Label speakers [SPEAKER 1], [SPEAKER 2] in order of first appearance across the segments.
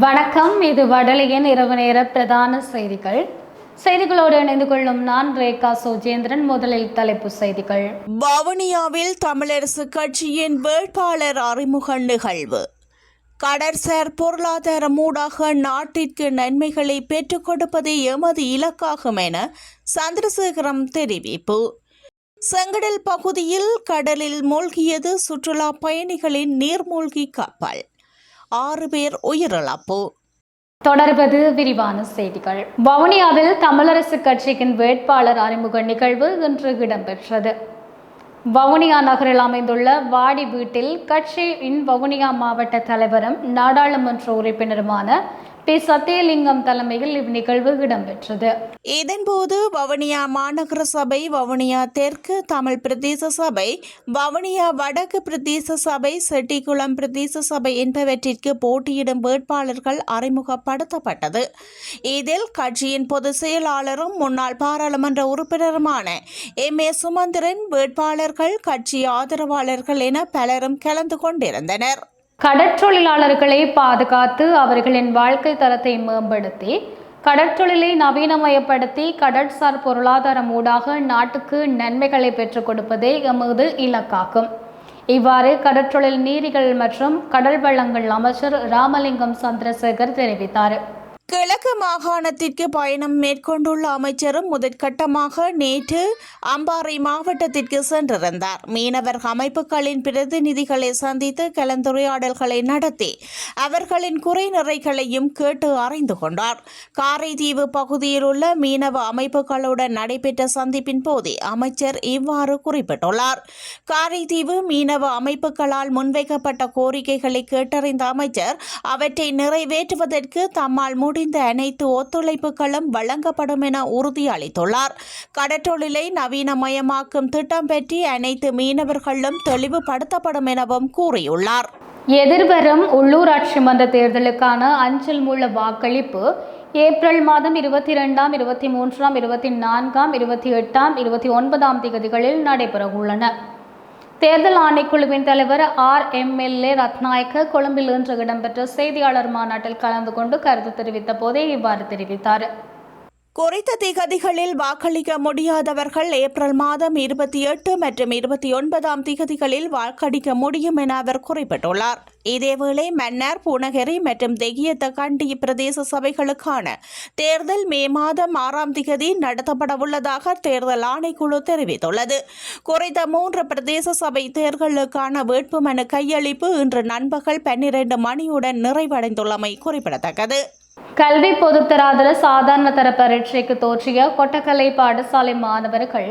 [SPEAKER 1] வணக்கம். இது வடலியின் இரவு நேர பிரதான செய்திகள். செய்திகளோடு இணைந்து கொள்ளும் நான் ரேகா சுஜேந்திரன் முதலில் தலைப்பு செய்திகள்.
[SPEAKER 2] வவுனியாவில் தமிழரசு கட்சியின் வேட்பாளர் அறிமுக நிகழ்வு. கடற்சார் பொருளாதார மூடாக நாட்டிற்கு நன்மைகளை பெற்றுக் கொடுப்பதே எமது இலக்காகும் என சந்திரசேகரம் தெரிவிப்பு. செங்கடல் பகுதியில் கடலில் மூழ்கியது சுற்றுலா பயணிகளின் நீர்மூழ்கி கப்பல். ஆறு பேர் உயிரிழப்பு.
[SPEAKER 1] தொடர்வது விரிவான செய்திகள். வவுனியாவில் தமிழரசு கட்சியின் வேட்பாளர் அறிமுக நிகழ்வு இன்று இடம்பெற்றது. வவுனியா நகரில் அமைந்துள்ள வாடி வீட்டில் கட்சியின் வவுனியா மாவட்ட தலைவரும் நாடாளுமன்ற உறுப்பினருமான பி. சத்தியலிங்கம் தலைமையில் இந்நிகழ்வு இடம்பெற்றது.
[SPEAKER 2] இதன்போது வவுனியா மாநகர சபை வவுனியா தெற்கு தமிழ் பிரதேச சபை வவுனியா வடக்கு பிரதேச சபை செட்டிக்குளம் பிரதேச சபை என்பவற்றிற்கு போட்டியிடும் வேட்பாளர்கள் அறிமுகப்படுத்தப்பட்டது. இதில் கட்சியின் பொதுச் செயலாளரும் முன்னாள் பாராளுமன்ற உறுப்பினருமான எம். ஏ. சுமந்திரன் வேட்பாளர்கள் கட்சி ஆதரவாளர்கள் என பலரும் கலந்து கொண்டிருந்தனர்.
[SPEAKER 1] கடற்றொழிலாளர்களை பாதுகாத்து அவர்களின் வாழ்க்கை தரத்தை மேம்படுத்தி கடற்றொழிலை நவீனமயப்படுத்தி கடற்சார் பொருளாதாரம் ஊடாக நாட்டுக்கு நன்மைகளை பெற்றுக் கொடுப்பதே எமது இலக்காகும். இவ்வாறு கடற்றொழில் நீரிகள் மற்றும் கடல் வளங்கள் அமைச்சர் ராமலிங்கம் சந்திரசேகர் தெரிவித்தார்.
[SPEAKER 2] கிழக்கு மாகாணத்திற்கு பயணம் மேற்கொண்டுள்ள அமைச்சரும் முதற்கட்டமாக நேற்று அம்பாறை மாவட்டத்திற்கு சென்றிருந்தார். மீனவர் அமைப்புகளின் பிரதிநிதிகளை சந்தித்து கலந்துரையாடல்களை நடத்தி அவர்களின் குறை நிறைகளையும் கேட்டு அறிந்து கொண்டார். காரைதீவு பகுதியில் உள்ள மீனவ அமைப்புகளுடன் நடைபெற்ற சந்திப்பின் போதே அமைச்சர் இவ்வாறு குறிப்பிட்டுள்ளார். காரைதீவு மீனவ அமைப்புகளால் முன்வைக்கப்பட்ட கோரிக்கைகளை கேட்டறிந்த அமைச்சர் அவற்றை நிறைவேற்றுவதற்கு தம்மால் முடிந்த அனைத்து ஒத்துழைப்புகளும் வழங்கப்படும் என உறுதியளித்துள்ளார் கடற்றொழிலை நவீனமயமாக்கும் திட்டம் பற்றி அனைத்து மீனவர்களும் தெளிவுபடுத்தப்படும் எனவும் கூறியுள்ளார்.
[SPEAKER 1] எதிர்வரும் உள்ளூராட்சி மன்ற தேர்தலுக்கான அஞ்சல் மூல வாக்களிப்பு ஏப்ரல் மாதம் இருபத்தி ரெண்டாம் இருபத்தி மூன்றாம் இருபத்தி நான்காம் இருபத்தி எட்டாம் இருபத்தி ஒன்பதாம் தேதிகளில் நடைபெறவுள்ளன. தேர்தல் ஆணைக்குழுவின் தலைவர் ஆர் எம்எல்ஏ ரத்நாயக்க கொழும்பில் இன்று இடம்பெற்ற செய்தியாளர் மாநாட்டில் கலந்து கொண்டு கருத்து தெரிவித்த போதே இவ்வாறு தெரிவித்தார்.
[SPEAKER 2] குறித்த திகதிகளில் வாக்களிக்க முடியாதவர்கள் ஏப்ரல் மாதம் இருபத்தி எட்டு மற்றும் இருபத்தி ஒன்பதாம் திகதிகளில் வாக்களிக்க முடியும் என அவர் குறிப்பிட்டுள்ளார். இதேவேளை மன்னார் பூநகரி மற்றும் தெகியத்த கண்டி பிரதேச சபைகளுக்கான தேர்தல் மே மாதம் ஆறாம் திகதி நடத்தப்பட உள்ளதாக தேர்தல் ஆணைக்குழு தெரிவித்துள்ளது. குறித்த மூன்று பிரதேச சபை தேர்தலுக்கான வேட்புமனு கையளிப்பு இன்று நண்பகல் பன்னிரண்டு மணியுடன் நிறைவடைந்துள்ளமை குறிப்பிடத்தக்கது.
[SPEAKER 1] கல்வி பொதுத்தராதர சாதாரண தர பரீட்சைக்கு தோற்றிய கொட்டக்கலை பாடசாலை மாணவர்கள்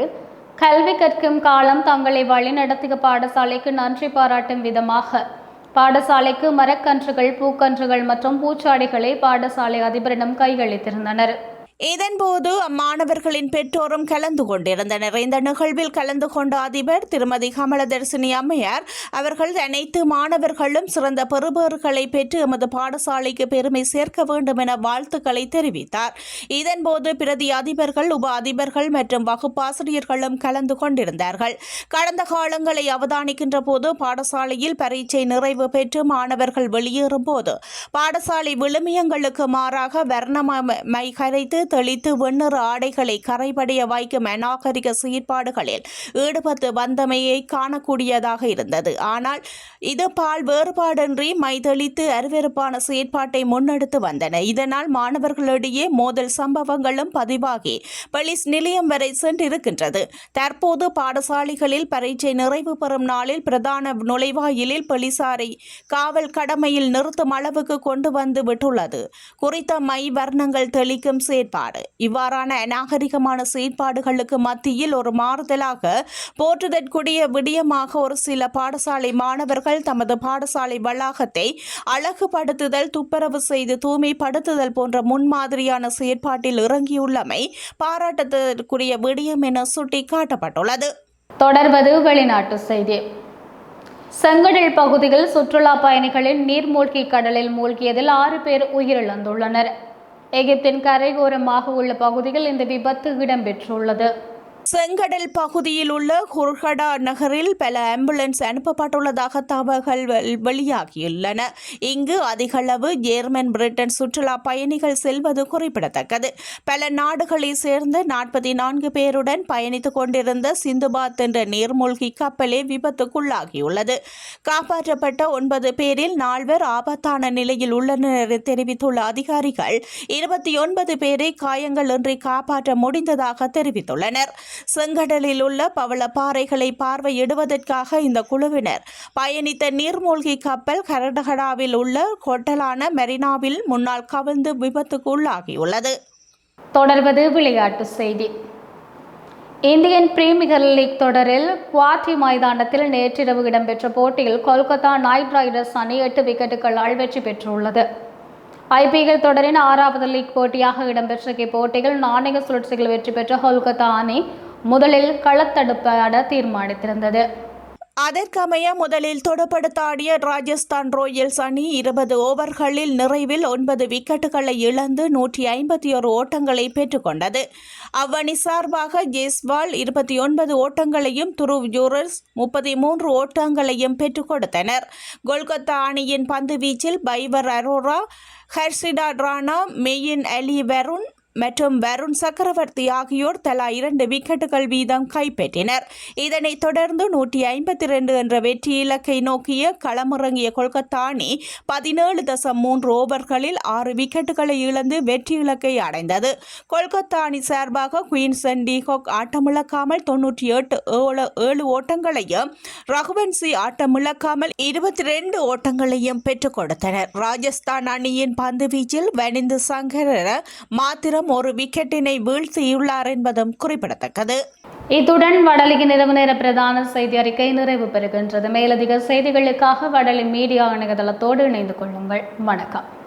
[SPEAKER 1] கல்வி கற்கும் காலம் தங்களை வழிநடத்திய பாடசாலைக்கு நன்றி பாராட்டும் விதமாக பாடசாலைக்கு மரக்கன்றுகள் பூக்கன்றுகள் மற்றும் பூச்சாடிகளை பாடசாலை அதிபரிடம் கையளித்திருந்தனர்.
[SPEAKER 2] இதன்போது அம்மாணவர்களின் பெற்றோரும் கலந்து கொண்டிருந்தனர். இந்த நிகழ்வில் கலந்து கொண்ட அதிபர் திருமதி கமலதர்சினி அம்மையார் அவர்கள் அனைத்து மாணவர்களும் சிறந்த பெறுபேறுகளை பெற்று எமது பாடசாலைக்கு பெருமை சேர்க்க வேண்டும் என வாழ்த்துக்களை தெரிவித்தார். இதன்போது பிரதி அதிபர்கள் உப அதிபர்கள் மற்றும் வகுப்பாசிரியர்களும் கலந்து கொண்டிருந்தார்கள். கடந்த காலங்களை அவதானிக்கின்ற போது பாடசாலையில் பரீட்சை நிறைவு பெற்று மாணவர்கள் வெளியேறும் போது பாடசாலை விழுமியங்களுக்கு மாறாக வர்ணமை கரைத்து தெளித்து வெண்ணிற ஆடைகளை கரைபடைய வைக்கும் அநாகரிக செயற்பாடுகளில் ஈடுபட்டு வந்தமையை காணக்கூடியதாக இருந்தது. ஆனால் இது பால் வேறுபாடின்றி மை தெளித்து செயற்பாட்டை முன்னெடுத்து வந்தன. இதனால் மாணவர்களிடையே மோதல் சம்பவங்களும் பதிவாகி போலீஸ் நிலையம் வரை சென்றிருக்கின்றது. தற்போது பாடசாலைகளில் பரீட்சை நிறைவு பெறும் நாளில் பிரதான நுழைவாயிலில் போலீசாரை காவல் கடமையில் நிறுத்தும் அளவுக்கு கொண்டு வந்து விட்டுள்ளது. குறித்த மை வர்ணங்கள் தெளிக்கும் செயற்பாடு இவ்வாறான அநாகரிகமான செயற்பாடுகளுக்கு மத்தியில் ஒரு மாறுதலாக போற்றுதற்குரிய விடயமாக ஒரு சில பாடசாலை மாணவர்கள் தமது பாடசாலை வளாகத்தை அழகுபடுத்துதல் துப்புரவு செய்து தூய்மைப்படுத்துதல் போன்ற முன்மாதிரியான செயற்பாட்டில் இறங்கியுள்ளமை பாராட்டத்திற்குரிய விடயம் என சுட்டிக்காட்டப்பட்டுள்ளது.
[SPEAKER 1] தொடர்வது வெளிநாட்டு செய்தி. செங்கடல் பகுதியில் சுற்றுலா பயணிகளின் நீர்மூழ்கி கடலில் மூழ்கியதில் ஆறு பேர் உயிரிழந்துள்ளனர். எகிப்தின் கரையோரமாக உள்ள பகுதியில் இந்த விபத்து இடம்பெற்றுள்ளது.
[SPEAKER 2] செங்கடல் பகுதியில் உள்ள குர்கடா நகரில் பல ஆம்புலன்ஸ் அனுப்பப்பட்டுள்ளதாக தகவல்கள் வெளியாகியுள்ளன. இங்கு அதிகளவு ஜேர்மன் பிரிட்டன் சுற்றுலா பயணிகள் செல்வது குறிப்பிடத்தக்கது. பல நாடுகளைச் சேர்ந்த நாற்பத்தி நான்கு பேருடன் பயணித்துக் கொண்டிருந்த சிந்துபாத் என்ற நீர்மூழ்கி கப்பலே விபத்துக்குள்ளாகியுள்ளது. காப்பாற்றப்பட்ட ஒன்பது பேரில் நால்வர் ஆபத்தான நிலையில் உள்ளனர் தெரிவித்துள்ள அதிகாரிகள் இருபத்தி ஒன்பது பேரை காயங்களின்றி காப்பாற்ற முடிந்ததாக தெரிவித்துள்ளனர். செங்கடலில் உள்ள பவளப்பாறைகளை பார்வையிடுவதற்காக இந்த குழுவினர். பயணித்த நீர்மூழ்கி கப்பல் கரடகடாவில் உள்ள கொட்டலான மெரினாவில் முன்னால் கவிழ்ந்து விபத்துக்கு உள்ளாகியுள்ளது
[SPEAKER 1] தொடர்வது விளையாட்டு செய்தி. இந்தியன் பிரீமியர் லீக் தொடரில் குவாட்டி மைதானத்தில் நேற்றிரவு இடம்பெற்ற போட்டியில் கொல்கத்தா நைட் ரைடர்ஸ் அணி எட்டு விக்கெட்டுகளால் வெற்றி பெற்றுள்ளது. ஐபிஎல் தொடரின் ஆறாவது லீக் போட்டியாக இடம்பெற்ற இப்போட்டியில் நாணய சுழற்சிகள் வெற்றி பெற்ற கொல்கத்தா அணி முதலில் களத்தடுப்பாட தீர்மானித்திருந்தது.
[SPEAKER 2] அதற்கமைய முதலில் தொடுபடுத்தாடிய ராஜஸ்தான் ராயல்ஸ் அணி இருபது ஓவர்களில் நிறைவில் ஒன்பது விக்கெட்டுகளை இழந்து நூற்றி ஐம்பத்தி ஒரு ஓட்டங்களை பெற்றுக்கொண்டது. அவ்வணி சார்பாக ஜெய்ஸ்வால் இருபத்தி ஒன்பது ஓட்டங்களையும் துருவ் ஜூரல்ஸ் முப்பத்தி மூன்று ஓட்டங்களையும் பெற்றுக் கொடுத்தனர் கொல்கத்தா அணியின் பந்து வீச்சில் பைவர் அரோரா ஹர்ஷிடா ராணா மெயின் அலி வருண் மற்றும் வருண் சக்கரவர்த்தி ஆகியோர் தலா இரண்டு விக்கெட்டுகள் வீதம் கைப்பற்றினர். இதனைத் தொடர்ந்து நூற்றி ஐம்பத்தி ரெண்டு என்ற வெற்றி இலக்கை நோக்கிய களமிறங்கிய கொல்கத்தா அணி பதினேழு தசம் மூன்று ஓவர்களில் ஆறு விக்கெட்டுகளை இழந்து வெற்றி இலக்கை அடைந்தது. கொல்கத்தா அணி சார்பாக குயின்சன் டிஹாக் ஆட்டமிழக்காமல் தொன்னூற்றி எட்டு ஏழு ஏழு ஓட்டங்களையும் ரகுவன்சி ஆட்டமிழக்காமல் இருபத்தி ரெண்டு ஓட்டங்களையும் பெற்றுக் கொடுத்தனர். ராஜஸ்தான் அணியின் பந்து வீச்சில் வனிந்து சங்கர மாத்திரம் ஒரு விக்கெட்டினை வீழ்த்தியுள்ளார் என்பதும் குறிப்பிடத்தக்கது.
[SPEAKER 1] இத்துடன் வடலிக்கு இரவு நேர பிரதான செய்தி அறிக்கை நிறைவு பெறுகின்றது. மேலதிக செய்திகளுக்காக வடலி மீடியா இணையதளத்தோடு இணைந்து கொள்ளுங்கள். வணக்கம்.